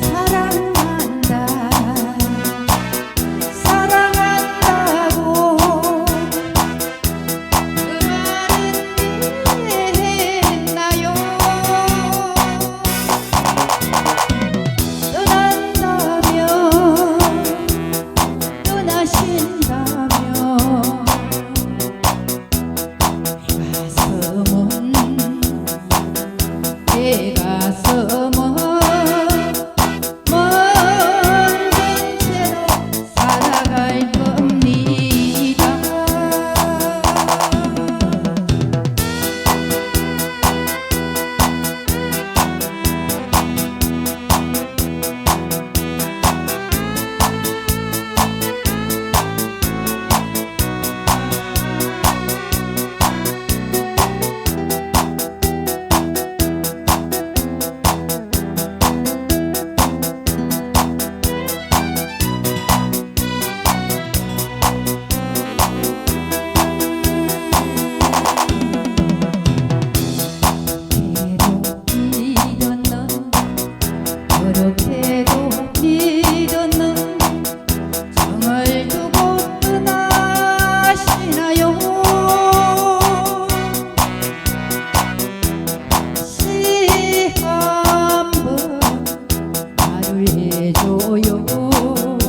사랑한다. 사랑한다고. 그 말이 되나요 떠난다면 떠나신다면 내가서면 해줘요.